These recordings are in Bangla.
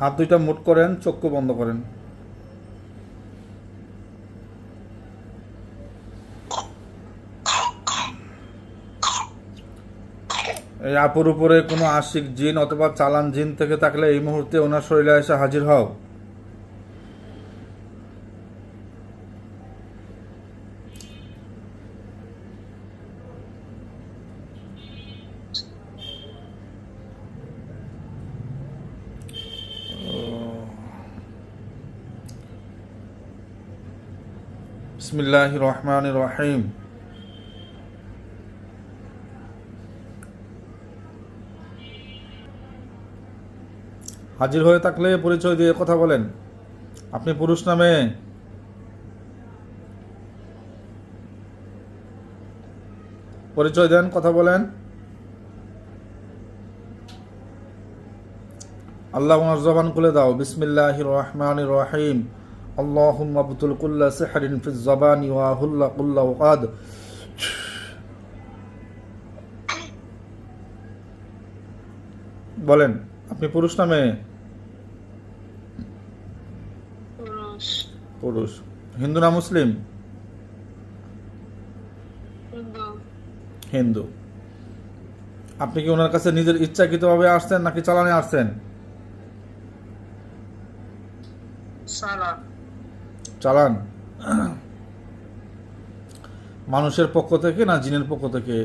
হাত দুইটা মুট করেন, চক্ষু বন্ধ করেন। এই আপুর উপরে কোনো আশিক জিন অথবা চালান জিন থেকে থাকলে এই মুহূর্তে ওনার শরীরে এসে হাজির হও। বিসমিল্লাহ রহমান রহিম হাজির হয়ে থাকলে পরিচয় দিয়ে কথা বলেন। আপনি পুরুষ নামে পরিচয় দেন, কথা বলেন। আল্লাহ জবান খুলে দাও। বিসমিল্লাহ রহমান রহিম اللهم ابطل كل سحر في الزبان وهل كل وقاد বলেন আপনি পুরুষ না মেয়ে পুরুষ পুরুষ হিন্দু না মুসলিম হিন্দু হিন্দু আপনি কি ওনার কাছে নিজের ইচ্ছাকৃতভাবে আসছেন নাকি চালানে আসছেন সালাম চালান। মানুষের পক্ষ থেকে না জিনের পক্ষ থেকে?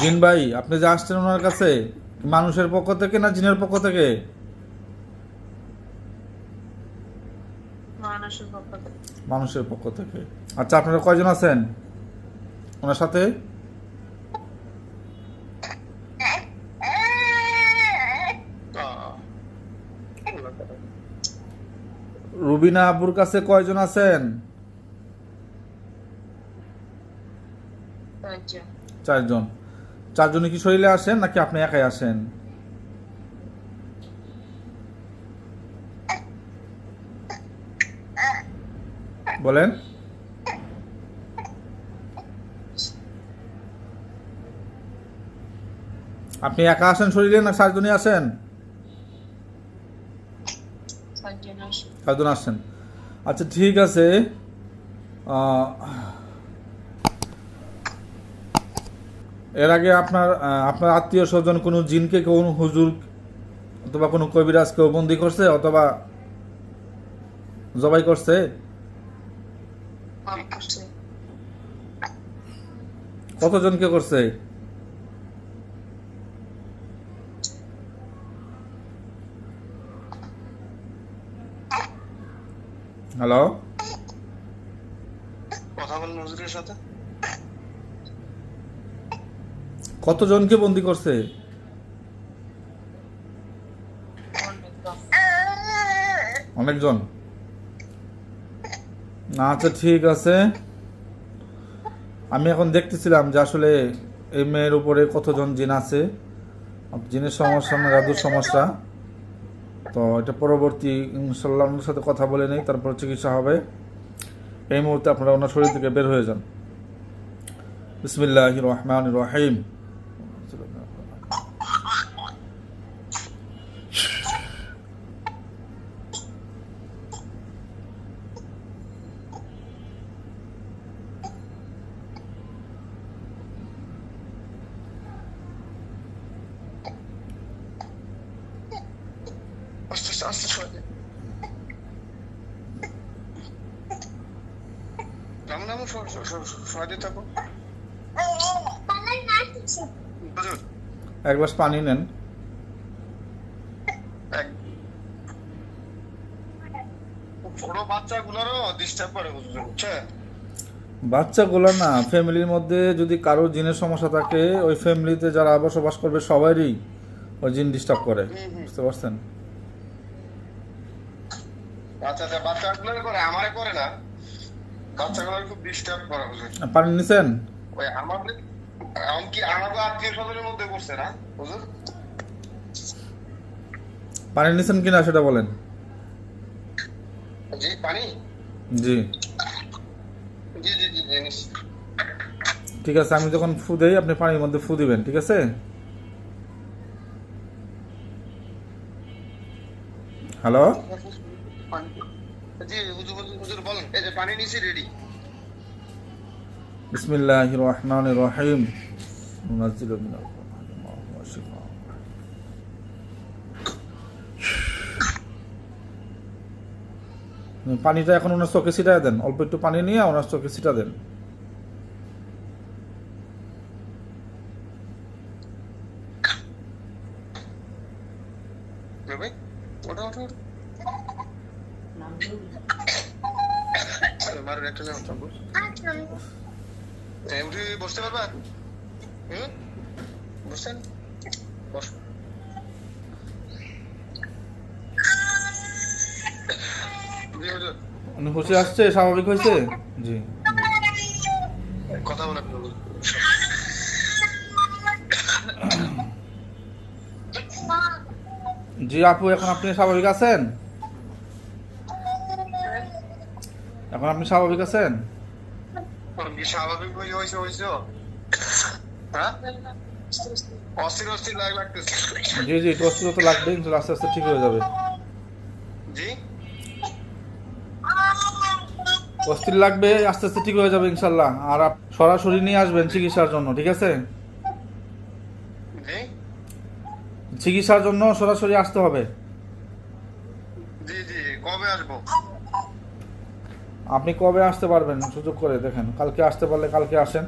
জিন ভাই আপনি যে আসছেন ওনার কাছে মানুষের পক্ষ থেকে না জিনের পক্ষ থেকে? মানুষের পক্ষ থেকে। আচ্ছা আপনারা কয়জন আছেন? ওনার সাথে? রুবিনা আব্বুর কাছে কয়জন আছেন? চারজন। চারজনে। কি শরীরে আসেন নাকি আপনি একাই আসেন? বলেন। আপনি একা আসেন শরীরে না চারজনই আসেন? চারজন আসছেন আচ্ছা ঠিক আছে। এর আগে আপনার আপনার আত্মীয় স্বজন কোনো জিনকে কোনো হুজুর অথবা কোনো কবিরাজ কেউ বন্দি করছে অথবা জবাই করছে। কতজনকে করছে? হ্যালো কথা বল নজরুলের সাথে। কতজনকে বন্দি করছে? অনেকজন। না আচ্ছা ঠিক আছে। আমি এখন দেখতেছিলাম যে আসলে এই মেয়ের উপরে কতজন জিন আছে। জিনের সমস্যা না জাদুর সমস্যা? তো এটা পরবর্তী ইনশাল্লাহ সাথে কথা বলে নেই, তারপর চিকিৎসা হবে। এই মুহূর্তে আপনারা ওনার শরীর থেকে বের হয়ে যান। বিসমিল্লাহ রহমান রহিম। সরে দে। নামো নামো সর সর সর সর- থাকো এক গ্লাস পানি নেন ছোট বাচ্চাগুলোরও ডিস্টার্ব করে বুঝছ বুঝছেন বাচ্চাগুলো না ফ্যামিলির মধ্যে যদি কারোর জিনের সমস্যা থাকে ওই ফ্যামিলিতে যারা বসবাস করবে সবারই ওই জিন ডিস্টার্ব করে। বুঝতে পারছেন করে আমারে করে না। বাচ্চাগুলো খুব ডিস্টার্ব করে বুঝলেন পানি নিছেন? ওই আমাদের এমনকি আমাকে আত্মীয় স্বজনের মধ্যে করছে না বুঝুন পানি নিছেন কিনা সেটা বলেন। জি পানি? জি। জি জি জি ঠিক আছে আমি যখন ফু দেই আপনি পানির মধ্যে ফু দিবেন ঠিক আছে? হ্যালো? জি হুজুর হুজুর হুজুর বলেন। এই যে পানি নিছি রেডি বিসমিল্লাহ রহমান রহিম। নুনাজ্জিল মিনাল কুরআনি মা শিফা। পানিটা এখন ওনার চোখে ছিটা দেন। অল্প একটু পানি নিয়ে ওনার চোখে ছিটা দেন। ওটা ওটা মারুন একটা যাও উঠে বসতে পারবা? হুম? বসেন বস। হুশে আসছে? স্বাভাবিক হয়েছে? জি। কথা বলে। জি আপু এখন আপনি স্বাভাবিক আছেন? এখন আপনি স্বাভাবিক আছেন? স্বাভাবিক হয়েছে হয়েছে। হ্যাঁ? অস্থির অস্থির লাগ লাগতেছে। জি জি একটু লাগবে আস্তে আস্তে ঠিক হয়ে যাবে। জি? অস্থির লাগবে আস্তে আস্তে ঠিক হয়ে যাবে ইনশাল্লাহ। আর সরাসরি নিয়ে আসবেন চিকিৎসার জন্য ঠিক আছে? চিকিৎসার জন্য সরাসরি আসতে হবে। জি জি কবে আসব? আপনি কবে আসতে পারবেন? সুযোগ করে দেখেন। কালকে আসতে পারলে কালকে আসেন।